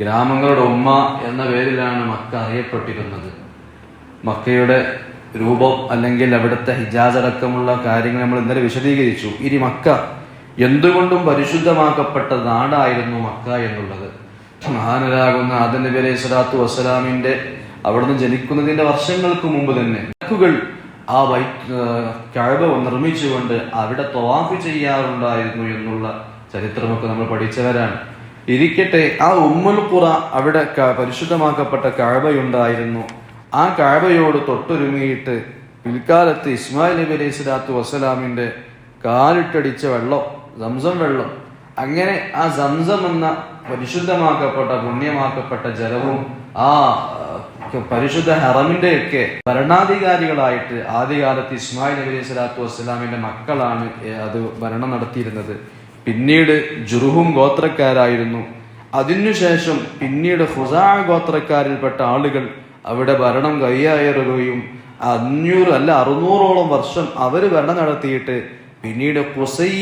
ഗ്രാമങ്ങളുടെ ഉമ്മ എന്ന പേരിലാണ് മക്ക അറിയപ്പെട്ടിരുന്നത്. മക്കയുടെ രൂപം അല്ലെങ്കിൽ അവിടുത്തെ ഹിജാസ് അടക്കമുള്ള കാര്യങ്ങൾ നമ്മൾ ഇന്നലെ വിശദീകരിച്ചു. ഇനി മക്ക എന്തുകൊണ്ടും പരിശുദ്ധമാക്കപ്പെട്ട നാടായിരുന്നു മക്ക എന്നുള്ളത്. മഹാനരാകുന്ന ആദം നബി അലൈഹി സ്വലാത്തു വസ്സലാമിന്റെ അവിടുന്ന് ജനിക്കുന്നതിന്റെ വർഷങ്ങൾക്ക് മുമ്പ് തന്നെ മക്കുകൾ ആ വൈ കഴവ നിർമ്മിച്ചുകൊണ്ട് അവിടെ തൊവാഫ് ചെയ്യാറുണ്ടായിരുന്നു എന്നുള്ള ചരിത്രമൊക്കെ നമ്മൾ പഠിച്ചവരാണ്. ഇരിക്കട്ടെ ആ ഉമ്മുൽ ഖുറ അവിടെ പരിശുദ്ധമാക്കപ്പെട്ട കഴവയുണ്ടായിരുന്നു. ആ കഴവയോട് തൊട്ടൊരുങ്ങിയിട്ട് പിൽക്കാലത്ത് ഇസ്മായിൽ നബി അലൈഹി സ്വലാത്തു വസ്സലാമിന്റെ കാലിട്ടടിച്ച വെള്ളം സംസം വെള്ളം അങ്ങനെ ആ സംസം എന്ന പരിശുദ്ധമാക്കപ്പെട്ട പുണ്യമാക്കപ്പെട്ട ജലവും ആ പരിശുദ്ധ ഹറമിന്റെ ഒക്കെ ഭരണാധികാരികളായിട്ട് ആദ്യകാലത്ത് ഇസ്മായിൽ നബി അലൈഹി സ്വലാത്തു വസ്സലാമിന്റെ മക്കളാണ് അത് ഭരണം നടത്തിയിരുന്നത്. പിന്നീട് ജുറുഹും ഗോത്രക്കാരായിരുന്നു. അതിനുശേഷം പിന്നീട് ഹുസാ ഗോത്രക്കാരിൽപ്പെട്ട ആളുകൾ അവിടെ ഭരണം കൈയായറുകയും അഞ്ഞൂറ് അല്ല അറുന്നൂറോളം വർഷം അവർ ഭരണം നടത്തിയിട്ട് പിന്നീട് കുസൈ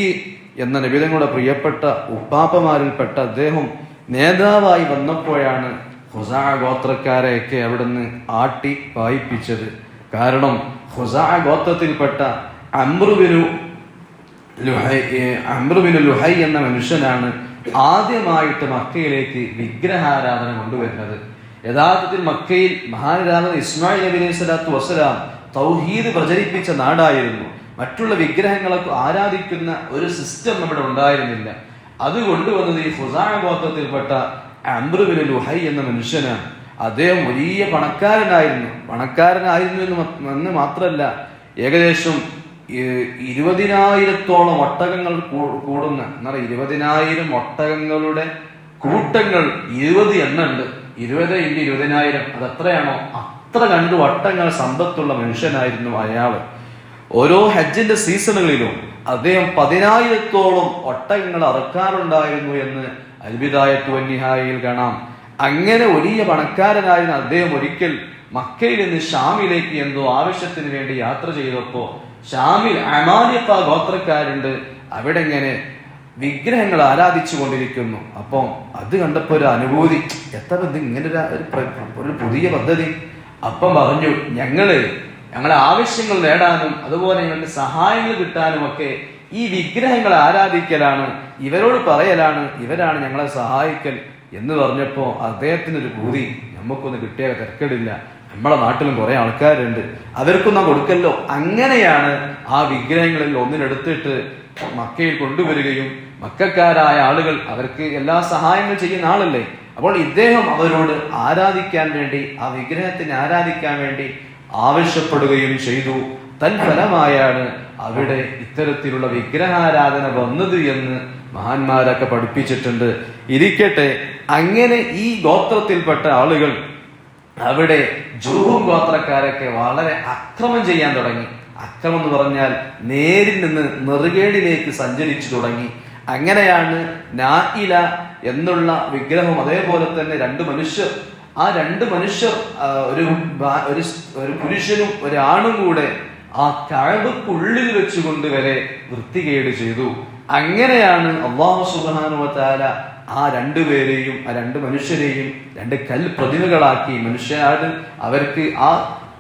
എന്ന നബിതങ്ങളുടെ പ്രിയപ്പെട്ട ഉപ്പാപ്പമാരിൽപ്പെട്ട അദ്ദേഹം നേതാവായി വന്നപ്പോഴാണ് ഹുസാ ഗോത്രക്കാരെയൊക്കെ അവിടുന്ന് ആട്ടി വായിപ്പിച്ചത്. കാരണം ഹുസാ ഗോത്രത്തിൽപ്പെട്ട അമ്രുവിനു അമ്രുബിന് ലുഹൈ എന്ന മനുഷ്യനാണ് ആദ്യമായിട്ട് മക്കയിലേക്ക് വിഗ്രഹാരാധന കൊണ്ടുവരുന്നത്. യഥാർത്ഥത്തിൽ മക്കയിൽ മഹാനിരാധന ഇസ്മായിൽ നബി അലൈഹി സ്വലാത്തു വസ്സലാം തൗഹീദ് പ്രചരിപ്പിച്ച നാടായിരുന്നു. മറ്റുള്ള വിഗ്രഹങ്ങളൊക്കെ ആരാധിക്കുന്ന ഒരു സിസ്റ്റം നമ്മുടെ ഉണ്ടായിരുന്നില്ല. അത് കൊണ്ടുവന്നത് ഈ ഫുസാന ഗോത്രത്തിൽപ്പെട്ട അമ്രുബിന് ലുഹൈ എന്ന മനുഷ്യനാണ്. അദ്ദേഹം വലിയ പണക്കാരനായിരുന്നു. പണക്കാരനായിരുന്നു എന്ന് മാത്രമല്ല ഏകദേശം ഇരുപതിനായിരത്തോളം ഒട്ടകങ്ങൾ കൂടുന്ന എന്നാൽ ഇരുപതിനായിരം ഒട്ടകങ്ങളുടെ കൂട്ടങ്ങൾ ഇരുപത് എണ്ണുണ്ട്. ഇരുപത് ഇന്റു ഇരുപതിനായിരം അത് എത്രയാണോ അത്ര കണ്ട് ഒട്ടങ്ങൾ സമ്പത്തുള്ള മനുഷ്യനായിരുന്നു അയാൾ ഓരോ ഹജ്ജിന്റെ സീസണുകളിലും അദ്ദേഹം പതിനായിരത്തോളം ഒട്ടകങ്ങൾ അറക്കാറുണ്ടായിരുന്നു എന്ന് അൽബിദായത്തു വന്യഹായിൽ കാണാം. അങ്ങനെ വലിയ പണക്കാരനായിരുന്ന അദ്ദേഹം ഒരിക്കൽ മക്കയിൽ നിന്ന് ഷാമിലേക്ക് എന്തോ ആവശ്യത്തിന് വേണ്ടി യാത്ര ചെയ്തപ്പോ ഷാമിൽ അമാലിഫ ഗോത്രക്കാരുണ്ട്. അവിടെ ഇങ്ങനെ വിഗ്രഹങ്ങൾ ആരാധിച്ചു കൊണ്ടിരിക്കുന്നു അപ്പം അത് കണ്ടപ്പോൾ ഒരു അനുഭൂതി. എത്ര ഇത് ഇങ്ങനെ ഒരു- പുതിയ പദ്ധതി. അപ്പം പറഞ്ഞു ഞങ്ങൾ ഞങ്ങളെ ആവശ്യങ്ങൾ നേടാനും അതുപോലെ ഞങ്ങൾക്ക് സഹായങ്ങൾ കിട്ടാനും ഒക്കെ ഈ വിഗ്രഹങ്ങൾ ആരാധിക്കലാണ് ഇവരോട് പറയലാണ് ഇവരാണ് ഞങ്ങളെ സഹായിക്കൽ എന്ന് പറഞ്ഞപ്പോൾ അദ്ദേഹത്തിന് ഒരു ഭൂതി നമുക്കൊന്ന് കിട്ടിയ തിരക്കേടില്ല. നമ്മളെ നാട്ടിലും കുറെ ആൾക്കാരുണ്ട്. അവർക്കൊന്നും കൊടുക്കല്ലോ. അങ്ങനെയാണ് ആ വിഗ്രഹങ്ങളിൽ ഒന്നിനെടുത്തിട്ട് മക്കയിൽ കൊണ്ടുവരികയും മക്കാരായ ആളുകൾ അവർക്ക് എല്ലാ സഹായങ്ങളും ചെയ്യുന്ന ആളല്ലേ? അപ്പോൾ ഇദ്ദേഹം അവരോട് ആരാധിക്കാൻ വേണ്ടി ആ വിഗ്രഹത്തിനെ ആരാധിക്കാൻ വേണ്ടി ആവശ്യപ്പെടുകയും ചെയ്തു. തൽഫലമായാണ് അവിടെ ഇത്തരത്തിലുള്ള വിഗ്രഹാരാധന വന്നത് എന്ന് മഹാന്മാരൊക്കെ പഠിപ്പിച്ചിട്ടുണ്ട്. ഇരിക്കട്ടെ അങ്ങനെ ഈ ഗോത്രത്തിൽപ്പെട്ട ആളുകൾ അവിടെ ജൂഹും ഗോത്രക്കാരൊക്കെ വളരെ അക്രമം ചെയ്യാൻ തുടങ്ങി. അക്രമം എന്ന് പറഞ്ഞാൽ നേരിൽ നിന്ന് നെറുകേടിലേക്ക് സഞ്ചരിച്ചു തുടങ്ങി. അങ്ങനെയാണ് നായില എന്നുള്ള വിഗ്രഹം അതേപോലെ തന്നെ രണ്ട് മനുഷ്യർ ആ രണ്ട് മനുഷ്യർ ഒരു ഒരു പുരുഷനും ഒരാണും കൂടെ ആ കഴവക്കുള്ളിൽ വെച്ചുകൊണ്ട് വരെ വൃത്തികേട് ചെയ്തു. അങ്ങനെയാണ് അള്ളാഹു സുബാനുവത്താല ആ രണ്ടു പേരെയും ആ രണ്ട് മനുഷ്യരെയും രണ്ട് കൽ പ്രതിമകളാക്കി മനുഷ്യരാട് അവർക്ക് ആ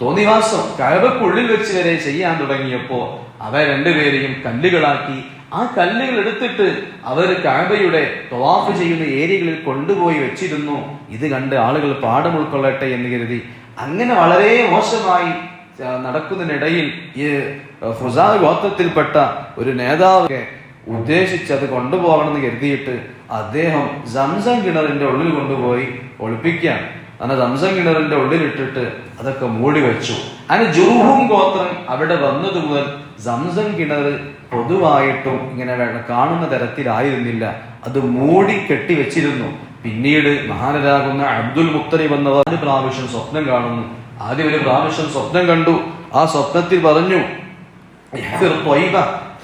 തോന്നിവാസം കഴവക്കുള്ളിൽ വെച്ച് വരെ ചെയ്യാൻ തുടങ്ങിയപ്പോ അവ രണ്ടുപേരെയും കല്ലുകളാക്കി ആ കല്ലുകൾ എടുത്തിട്ട് അവർ കഴവയുടെ തവാഫ് ചെയ്യുന്ന ഏരിയകളിൽ കൊണ്ടുപോയി വെച്ചിരുന്നു. ഇത് കണ്ട് ആളുകൾ പാഠം ഉൾക്കൊള്ളട്ടെ എന്ന് കരുതി. അങ്ങനെ വളരെ മോശമായി നടക്കുന്നതിനിടയിൽ ഈ ഹുസാ ഗോത്രത്തിൽപ്പെട്ട ഒരു നേതാവ് ഉദ്ദേശിച്ച് അത് കൊണ്ടുപോകണമെന്ന് കരുതിയിട്ട് അദ്ദേഹം സംസം കിണറിന്റെ ഉള്ളിൽ കൊണ്ടുപോയി ഒളിപ്പിക്കുകയാണ്. അങ്ങനെ സംസം കിണറിന്റെ ഉള്ളിലിട്ടിട്ട് അതൊക്കെ മൂടി വെച്ചു. അങ്ങനെ ജൂഹും ഗോത്രം അവിടെ വന്നത് മുതൽ സംസം കിണർ പൊതുവായിട്ടും ഇങ്ങനെ കാണുന്ന തരത്തിലായിരുന്നില്ല. അത് മൂടി കെട്ടി വെച്ചിരുന്നു. പിന്നീട് മഹാനരാകുന്ന അബ്ദുൽ മുത്തലിബ് വന്നവർ ഒരു പ്രാവശ്യം സ്വപ്നം കാണുന്നു. ആദ്യം ഒരു പ്രാവശ്യം സ്വപ്നം കണ്ടു. ആ സ്വപ്നത്തിൽ പറഞ്ഞു.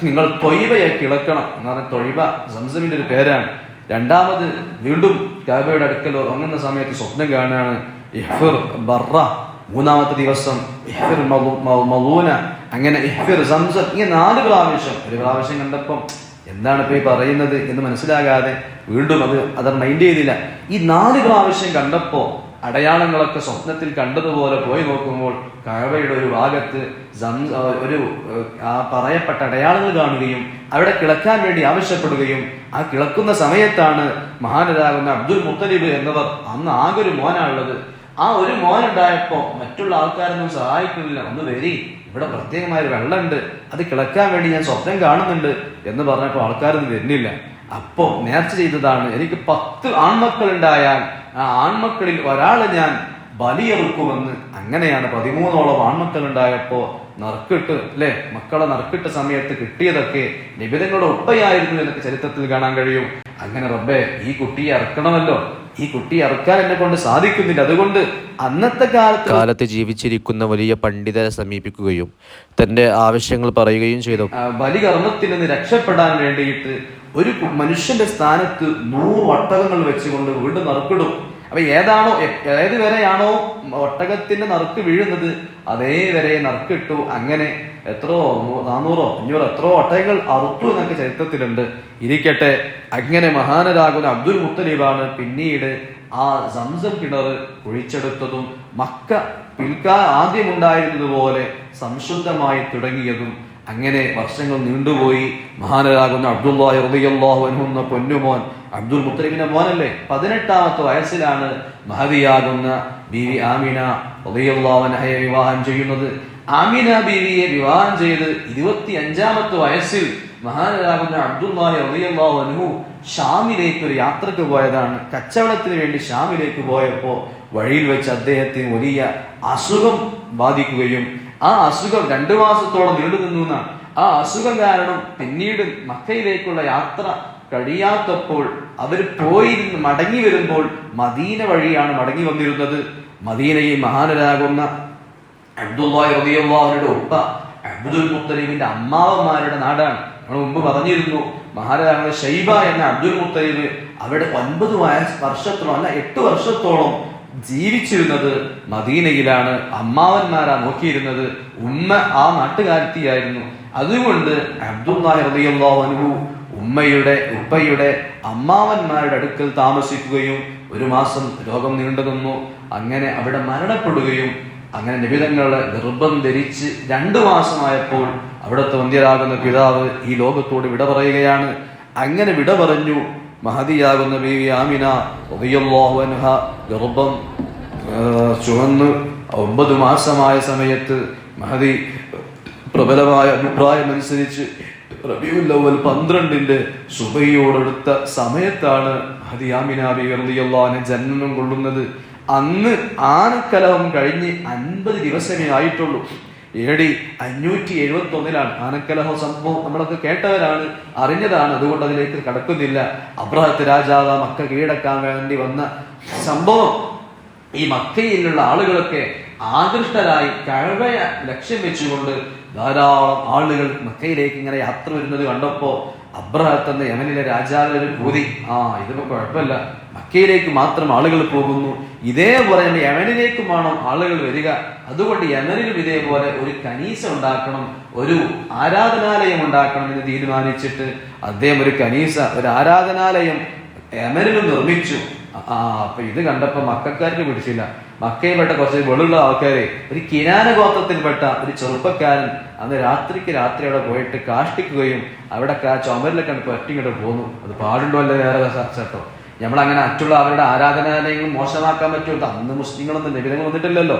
നിങ്ങൾ തൊയ്വയെ കിളക്കണം എന്ന് പറഞ്ഞ തൊഴിവ സംസമിന്റെ ഒരു പേരാണ്. രണ്ടാമത് വീണ്ടും കാബയുടെ അടുക്കൽ ഉറങ്ങുന്ന സമയത്ത് സ്വപ്നം കാണുകയാണ് ഇഹ്ഫിർ ബറ. മൂന്നാമത്തെ ദിവസം ഇഹ്ഫിർ മളു- മ- അങ്ങനെ ഇഹ്ഫിർ സംസം. ഇങ്ങനെ നാല് പ്രാവശ്യം ഒരു പ്രാവശ്യം കണ്ടപ്പം എന്താണ് ഇപ്പൊ ഈ പറയുന്നത് എന്ന് മനസ്സിലാകാതെ വീണ്ടും അത് അത് മൈൻഡ് ചെയ്തില്ല. ഈ നാല് പ്രാവശ്യം കണ്ടപ്പോ അടയാളങ്ങളൊക്കെ സ്വപ്നത്തിൽ കണ്ടതുപോലെ പോയി നോക്കുമ്പോൾ കഴവയുടെ ഒരു ഭാഗത്ത് ഒരു ആ പറയപ്പെട്ട അടയാളങ്ങൾ കാണുകയും അവിടെ കിളക്കാൻ വേണ്ടി ആവശ്യപ്പെടുകയും ആ കിളക്കുന്ന സമയത്താണ് മഹാനരാകുന്ന അബ്ദുൽ മുത്തലിബ് എന്നവർ അന്ന് ആകെ ഒരു മോനാണുള്ളത്. ആ ഒരു മോനുണ്ടായപ്പോ മറ്റുള്ള ആൾക്കാരൊന്നും സഹായിക്കുന്നില്ല. ഒന്ന് വരി ഇവിടെ പ്രത്യേകമായ വെള്ളമുണ്ട്. അത് കിളക്കാൻ വേണ്ടി ഞാൻ സ്വപ്നം കാണുന്നുണ്ട് എന്ന് പറഞ്ഞപ്പോൾ ആൾക്കാരൊന്നും വരുന്നില്ല. അപ്പോ നേർച്ച ചെയ്തതാണ് എനിക്ക് പത്ത് ആൺമക്കൾ ഉണ്ടായാൽ ആ ആൺമക്കളിൽ ഒരാളെ ഞാൻ ബലിയെറുക്കുമെന്ന് അങ്ങനെയാണ് പതിമൂന്നോളം ആൺമക്കൾ ഉണ്ടായപ്പോ നറുക്കിട്ട് അല്ലെ? മക്കളെ നറുക്കിട്ട സമയത്ത് കിട്ടിയതൊക്കെ നിബിതങ്ങളുടെ ഉപ്പയായിരുന്നു എന്നൊക്കെ ചരിത്രത്തിൽ കാണാൻ കഴിയും. അങ്ങനെ റബ്ബെ ഈ കുട്ടിയെ ഇറക്കണമല്ലോ ഈ കുട്ടിയെ ഇറക്കാൻ എന്നെ കൊണ്ട് സാധിക്കുന്നില്ല. അതുകൊണ്ട് അന്നത്തെ കാലത്ത് കാലത്ത് ജീവിച്ചിരിക്കുന്ന വലിയ പണ്ഡിതരെ സമീപിക്കുകയും തന്റെ ആവശ്യങ്ങൾ പറയുകയും ചെയ്തു. ബലികർമ്മത്തിൽ നിന്ന് രക്ഷപ്പെടാൻ വേണ്ടിയിട്ട് ഒരു മനുഷ്യന്റെ സ്ഥാനത്ത് നൂറ് ഒട്ടകങ്ങൾ വെച്ചുകൊണ്ട് വീട് നറുക്കിടും. അപ്പൊ ഏതാണോ ഏത് വരെയാണോ ഒട്ടകത്തിന്റെ നറുക്ക് വീഴുന്നത് അതേ വരെ നറുക്കിട്ടു. അങ്ങനെ എത്രയോ നാനൂറോ അഞ്ഞൂറോ എത്രയോ ഒട്ടകങ്ങൾ അറുത്തു എന്നൊക്കെ ചരിത്രത്തിലുണ്ട്. ഇരിക്കട്ടെ അങ്ങനെ മഹാനരാകുന്ന അബ്ദുൽ മുത്തലീബാണ് പിന്നീട് ആ സംസം കിണർ കുഴിച്ചെടുത്തതും മക്ക പിൽക്കാ ആദ്യമുണ്ടായിരുന്നതുപോലെ സംശുദ്ധമായി തുടങ്ങിയതും. അങ്ങനെ വർഷങ്ങൾ നീണ്ടുപോയി. മഹാനരാകുന്ന അബ്ദുല്ലാഹി റളിയല്ലാഹു അൻഹു എന്ന പൊന്നുമോൻ അബ്ദുൽ മുത്തലിബിന്റെ മോനല്ലേ? പതിനെട്ടാമത്തെ വയസ്സിലാണ് മഹദിയാകുന്ന ബീവി ആമിന റളിയല്ലാഹു അൻഹയെ വിവാഹം ചെയ്യുന്നത്. ആമിന ബീവിയെ വിവാഹം ചെയ്ത് ഇരുപത്തി അഞ്ചാമത്തെ വയസ്സിൽ മഹാനരാകുന്ന അബ്ദുല്ലാഹി റളിയല്ലാഹു അൻഹു ഷാമിലേക്ക് ഒരു യാത്രയ്ക്ക് പോയതാണ്. കച്ചവടത്തിന് വേണ്ടി ഷാമിലേക്ക് പോയപ്പോ വഴിയിൽ വെച്ച് അദ്ദേഹത്തിന് വലിയ അസുഖം ബാധിക്കുകയും ആ അസുഖം രണ്ടു മാസത്തോളം നീണ്ടു നിന്നു എന്നാണ്. ആ അസുഖം കാരണം പിന്നീട് മക്കയിലേക്കുള്ള യാത്ര കഴിയാത്തപ്പോൾ അവർ പോയിരുന്ന് മടങ്ങി വരുമ്പോൾ മദീന വഴിയാണ് മടങ്ങി വന്നിരുന്നത്. മദീനയിൽ മഹാനരാകുന്ന അബ്ദുല്ലാഹി റളിയല്ലാഹുവിന്റെ ഉപ്പ അബ്ദുൽ മുത്തലിബിന്റെ അമ്മാവന്മാരുടെ നാടാണ്. നമ്മൾ മുമ്പ് പറഞ്ഞിരുന്നു മഹാരാജാവ് ഷൈബ എന്ന അബ്ദുൽ മുത്തലീമ് അവിടെ ഒൻപത് വയസ്സ് വർഷത്തോളം അല്ല എട്ട് വർഷത്തോളം ജീവിച്ചിരുന്നത് മദീനയിലാണ്. അമ്മാവന്മാരാ നോക്കിയിരുന്നത്. ഉമ്മ ആ നാട്ടുകാരത്തിയായിരുന്നു. അതുകൊണ്ട് അബ്ദുല്ലാഹി റളിയല്ലാഹു അൻഹു ഉമ്മയുടെ ഉപ്പയുടെ അമ്മാവന്മാരുടെ അടുക്കൽ താമസിക്കുകയും ഒരു മാസം രോഗം നീണ്ടു നിന്നു. അങ്ങനെ അവിടെ മരണപ്പെടുകയും അങ്ങനെ നിബിധങ്ങളെ ഗർഭം ധരിച്ച് രണ്ടു മാസമായപ്പോൾ അവിടുത്തെ വന്ധ്യരാകുന്ന പിതാവ് ഈ ലോകത്തോട് വിട പറയുകയാണ്. അങ്ങനെ വിട പറഞ്ഞു. മഹതിയാകുന്ന ബീവി ആമിന റളിയല്ലാഹു അൻഹ ഗർഭം ചുവന്ന് ഒമ്പത് മാസമായ സമയത്ത് മഹതി പ്രബലമായ അഭിപ്രായം അനുസരിച്ച് റബിയുൽ അവൽ പന്ത്രണ്ടിന്റെ സുബയോടടുത്ത സമയത്താണ് ഹദിയാമിനാബി റളിയല്ലാഹു ജന്മം കൊള്ളുന്നത്. അന്ന് ആനക്കലവം കഴിഞ്ഞ് അൻപത് ദിവസമേ ആയിട്ടുള്ളൂ. എ ഡി അഞ്ഞൂറ്റി എഴുപത്തി ഒന്നിലാണ് ആനക്കലഹ സംഭവം നമ്മളൊക്കെ കേട്ടവരാണ് അറിഞ്ഞതാണ്. അതുകൊണ്ട് അതിലേക്ക് കടക്കുന്നില്ല. അബ്രഹത്ത് രാജാവ് മക്ക കീഴടക്കാൻ വേണ്ടി വന്ന സംഭവം. ഈ മക്കയിലുള്ള ആളുകളൊക്കെ ആകൃഷ്ടരായി കഴവയ ലക്ഷ്യം വെച്ചുകൊണ്ട് ധാരാളം ആളുകൾ മക്കയിലേക്ക് ഇങ്ങനെ യാത്ര വരുന്നത് കണ്ടപ്പോ അബ്രഹത്ത് എന്ന യമനിലെ രാജാവിനൊരു ഭൂതി. ആ ഇതിപ്പോ കുഴപ്പമില്ല. മക്കയിലേക്ക് മാത്രം ആളുകൾ പോകുന്നു. ഇതേപോലെ തന്നെ യമനിലേക്കുമാണോ ആളുകൾ വരിക? അതുകൊണ്ട് യമനിലും ഇതേപോലെ ഒരു കനീസ ഉണ്ടാക്കണം ഒരു ആരാധനാലയം ഉണ്ടാക്കണം എന്ന് തീരുമാനിച്ചിട്ട് അദ്ദേഹം ഒരു കനീസ ഒരു ആരാധനാലയം യമനിലും നിർമ്മിച്ചു. ആ അപ്പൊ ഇത് കണ്ടപ്പോ മക്കാരിന് പിടിച്ചില്ല. മക്കയിൽപ്പെട്ട കുറച്ച് വെളുള്ള ആൾക്കാരെ ഒരു കിനാന ഗോത്രത്തിൽപ്പെട്ട ഒരു ചെറുപ്പക്കാരൻ അന്ന് രാത്രിക്ക് രാത്രി അവിടെ പോയിട്ട് കാഷ്ടിക്കുകയും അവിടെ ആ ചുമരിലൊക്കെ പറ്റിങ്ങോട്ട് പോന്നു. അത് പാടുണ്ടോ അല്ലേ വേറെ ചേട്ടോ നമ്മളങ്ങനെ അറ്റുള്ള അവരുടെ ആരാധനാലയങ്ങൾ മോശമാക്കാൻ പറ്റുമല്ലോ അന്ന് മുസ്ലിങ്ങളൊന്നും നിബിധങ്ങൾ വന്നിട്ടില്ലല്ലോ.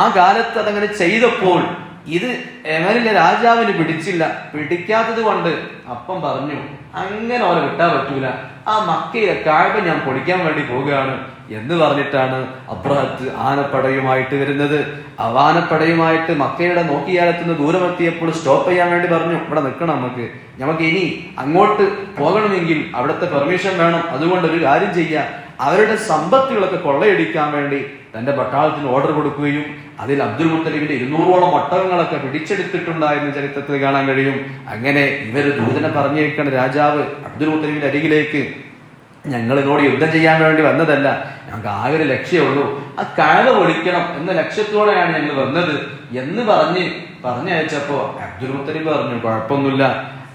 ആ കാലത്ത് അതങ്ങനെ ചെയ്തപ്പോൾ ഇത് എമനിലെ രാജാവിന് പിടിച്ചില്ല. പിടിക്കാത്തത് കൊണ്ട് അപ്പം പറഞ്ഞു അങ്ങനെ ഓരെ വിട്ടാൻ പറ്റൂല. ആ മക്കയിലെ കാഴ്ച ഞാൻ പൊടിക്കാൻ വേണ്ടി പോവുകയാണ്. എന്ന് പറഞ്ഞിട്ടാണ് അബ്രഹത്ത് ആനപ്പടയുമായിട്ട് വരുന്നത്. അവാനപ്പടയുമായിട്ട് മക്കയുടെ നോക്കിയാലെത്തുന്ന ദൂരമെത്തിയപ്പോൾ സ്റ്റോപ്പ് ചെയ്യാൻ വേണ്ടി പറഞ്ഞു ഇവിടെ നിൽക്കണം നമുക്ക്. നമുക്ക് ഇനി അങ്ങോട്ട് പോകണമെങ്കിൽ അവിടുത്തെ പെർമിഷൻ വേണം. അതുകൊണ്ട് ഒരു കാര്യം ചെയ്യാം. അവരുടെ സമ്പത്തുകളൊക്കെ കൊള്ളയടിക്കാൻ വേണ്ടി തന്റെ പട്ടാളത്തിന് ഓർഡർ കൊടുക്കുകയും അതിൽ അബ്ദുൽ മുത്തലിബിന്റെ ഇരുന്നൂറോളം ഒട്ടകങ്ങളൊക്കെ പിടിച്ചെടുത്തിട്ടുണ്ടായിരുന്ന ചരിത്രത്തിൽ കാണാൻ കഴിയും. അങ്ങനെ ഇവർ ദൂതനെ പറഞ്ഞേക്കണ രാജാവ് അബ്ദുൽ മുത്തലിബിന്റെ അരികിലേക്ക് ഞങ്ങളിനോട് യുദ്ധം ചെയ്യാൻ വേണ്ടി വന്നതല്ല. ഞങ്ങൾക്ക് ആകെ ഒരു ലക്ഷ്യമുള്ളൂ ആ കഴവ പൊളിക്കണം എന്ന ലക്ഷ്യത്തോടെയാണ് ഞങ്ങൾ വന്നത്. എന്ന് പറഞ്ഞ് പറഞ്ഞയച്ചപ്പോ അബ്ദുൽ മുത്തലിബ് പറഞ്ഞു കുഴപ്പമൊന്നുമില്ല.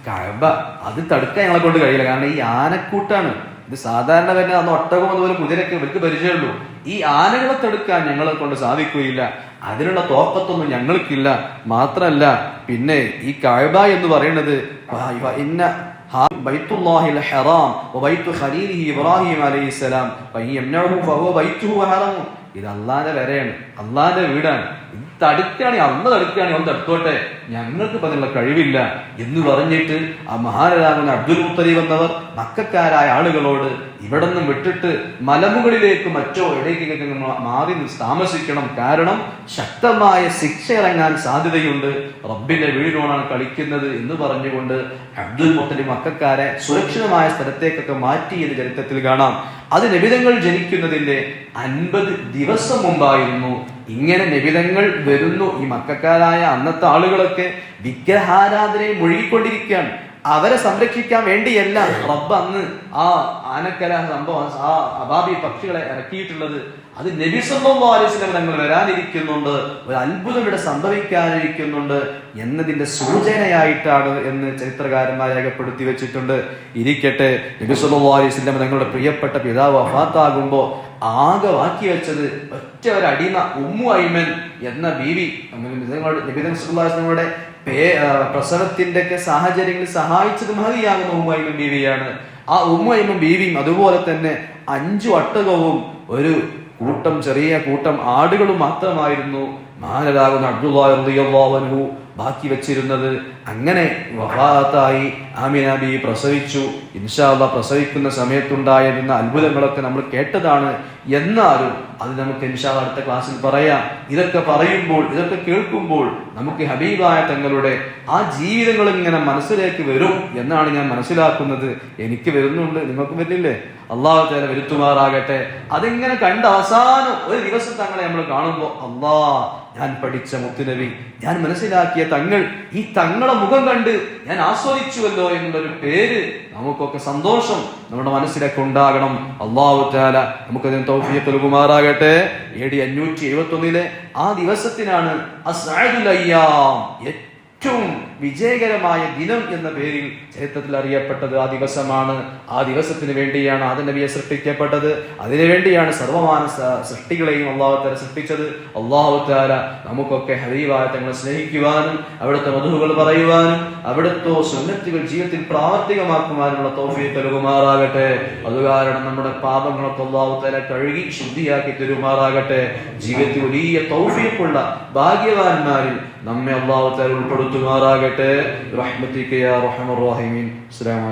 കഴബ അത് തടുക്കാൻ ഞങ്ങളെ കൊണ്ട് കഴിയില്ല. കാരണം ഈ ആനക്കൂട്ടാണ്. ഇത് സാധാരണ തന്നെ അന്ന് ഒട്ടകം അതുപോലെ കുതിരയ്ക്ക് ഇവർക്ക് പരിചയമുള്ളൂ ഈ ആനകളെ തടുക്കാൻ ഞങ്ങളെ കൊണ്ട് സാധിക്കുകയില്ല അതിനുള്ള തോക്കത്തൊന്നും ഞങ്ങൾക്കില്ല മാത്രമല്ല പിന്നെ ഈ കഴബ എന്ന് പറയുന്നത് വ- വ- ഇന്ന ها- بيت الله الحرام وبيت خليله ابراهيم عليه السلام فإن يمنعه فهو بيته وحرمه ഇത് അള്ളാന്റെ വരെയാണ് അള്ളാന്റെ വീടാണ് ഇത് തടുക്കുകയാണെങ്കിൽ അന്ന് തടുക്കുകയാണെങ്കിൽ അവൻ തടുത്തോട്ടെ. ഞങ്ങൾക്ക് ഇപ്പൊ അതിനുള്ള കഴിവില്ല. എന്ന് പറഞ്ഞിട്ട് ആ മഹാരാജാവിന് അബ്ദുൽ മുത്തലീബ് വന്നവർ മക്കാരായ ആളുകളോട് ഇവിടെ നിന്നും വിട്ടിട്ട് മലമുകളിലേക്ക് മറ്റോ ഇടയ്ക്ക് മാറി താമസിക്കണം. കാരണം ശക്തമായ ശിക്ഷ ഇറങ്ങാൻ സാധ്യതയുണ്ട്. റബ്ബിന്റെ വീടിനോടാണ് കളിക്കുന്നത് എന്ന് പറഞ്ഞുകൊണ്ട് അബ്ദുൽ മുത്തലിബ് മക്കാരെ സുരക്ഷിതമായ സ്ഥലത്തേക്കൊക്കെ മാറ്റി എന്ന് ചരിത്രത്തിൽ കാണാം. അത് നിബിതങ്ങൾ ജനിക്കുന്നതിന്റെ അൻപത് ദിവസം മുമ്പായിരുന്നു ഇങ്ങനെ നിബിതങ്ങൾ വരുന്നു ഈ മക്കാരായ അന്നത്തെ ആളുകളൊക്കെ വിഗ്രഹാരാധനയിൽ മുഴുകിക്കൊണ്ടിരിക്കുകയാണ്. അവരെ സംരക്ഷിക്കാൻ വേണ്ടിയല്ല റബ്ബ് അന്ന് ആ ആനക്കല സംഭവം ആ അബാബി പക്ഷികളെ ഇറക്കിയിട്ടുള്ളത്. അത് നബി സല്ലല്ലാഹു അലൈഹി തങ്ങൾ വരാനിരിക്കുന്നുണ്ട്. ഒരു അത്ഭുതം ഇവിടെ സംഭവിക്കാനിരിക്കുന്നുണ്ട് എന്നതിന്റെ സൂചനയായിട്ടാണ് എന്ന് ചരിത്രകാരന്മാർ രേഖപ്പെടുത്തി വെച്ചിട്ടുണ്ട്. ഇരിക്കട്ടെ നബി സല്ലല്ലാഹു അലൈഹി തങ്ങളുടെ പ്രിയപ്പെട്ട പിതാവ് വഫാത്താകുമ്പോൾ ആകെ ബാക്കി വെച്ചത് ഒറ്റ ഒരു അടിമ ഉമ്മു ഐമൻ എന്ന ബീവി. നബിതങ്ങളുടെ പേ പ്രസവത്തിന്റെ ഒക്കെ സാഹചര്യങ്ങളിൽ സഹായിച്ചത് മഹതിയാകുന്ന ഉമ്മു ഐമൻ ബീവിയാണ്. ആ ഉമ്മു ഐമൻ ബീവിയും അതുപോലെ തന്നെ അഞ്ചു അട്ടകവും ഒരു കൂട്ടം ചെറിയ കൂട്ടം ആടുകളും മാത്രമായിരുന്നു. മാനരാകുന്ന അബ്ദുല്ലാഹു ബാക്കി വെച്ചിരുന്നത് അങ്ങനെ വഫാത്തായി ആമിന ബി പ്രസവിച്ചു. ഇൻഷാല്ല പ്രസവിക്കുന്ന സമയത്തുണ്ടായിരുന്ന അത്ഭുതങ്ങളൊക്കെ നമ്മൾ കേട്ടതാണ്. എന്നാലും അത് നമുക്ക് ഇൻഷാല്ല അടുത്ത ക്ലാസ്സിൽ പറയാം. ഇതൊക്കെ പറയുമ്പോൾ ഇതൊക്കെ കേൾക്കുമ്പോൾ നമുക്ക് ഹബീബായ തങ്ങളുടെ ആ ജീവിതങ്ങൾ ഇങ്ങനെ മനസ്സിലേക്ക് വരും എന്നാണ് ഞാൻ മനസ്സിലാക്കുന്നത്. എനിക്ക് വരുന്നുണ്ട്. നിങ്ങൾക്ക് വരില്ലേ? അള്ളാഹു തല വരുത്തുമാറാകട്ടെ. അതിങ്ങനെ കണ്ട അവസാനം ഒരു ദിവസം തങ്ങളെ നമ്മൾ കാണുമ്പോൾ അള്ളാ ഞാൻ പഠിച്ച മുത്തുനബി ഞാൻ മനസ്സിലാക്കിയ തങ്ങൾ ഈ തങ്ങളെ മുഖം കണ്ട് ഞാൻ ആസ്വദിച്ചുവല്ലോ എന്നുള്ളൊരു പേര് നമുക്കൊക്കെ സന്തോഷം നമ്മുടെ മനസ്സിലൊക്കെ ഉണ്ടാകണം. അള്ളാഹു താല നമുക്കതിന് തൗഫീഖ് നൽകുമാറാകട്ടെ. എ ഡി അഞ്ഞൂറ്റി എഴുപത്തി ഒന്നിലെ ആ ദിവസത്തിനാണ് അയ്യാം ഏറ്റവും വിജയകരമായ ദിനം എന്ന പേരിൽ ചരിത്രത്തിൽ അറിയപ്പെട്ടത് ആ ദിവസമാണ്. ആ ദിവസത്തിന് വേണ്ടിയാണ് ആദ നബിയെ സൃഷ്ടിക്കപ്പെട്ടത്. അതിനുവേണ്ടിയാണ് സർവമാന സൃഷ്ടികളെയും അള്ളാഹുത്താല സൃഷ്ടിച്ചത്. അള്ളാഹുത്താല നമുക്കൊക്കെ ഹരീവായ തങ്ങളെ സ്നേഹിക്കുവാനും അവിടുത്തെ മധുവുകൾ പറയുവാനും അവിടുത്തെ സുന്നത്തുകൾ ജീവിതത്തിൽ പ്രാവർത്തികമാക്കുവാനുള്ള തോഫിയെ തരുമാറാകട്ടെ അത് കാരണം നമ്മുടെ പാപങ്ങളൊക്കെ അള്ളാഹുത്താല കഴുകി ശുദ്ധിയാക്കി തരുമാറാകട്ടെ. ജീവിതത്തിൽ വലിയ തോഫിയക്കുള്ള ഭാഗ്യവാന്മാരിൽ നമ്മെ അള്ളാഹു താല ഉൾപ്പെടുത്തുമാറാകട്ടെ റഹ്മത്തിക്ക് യാ റഹ്മർ റഹീമീൻ അസ്സലാമു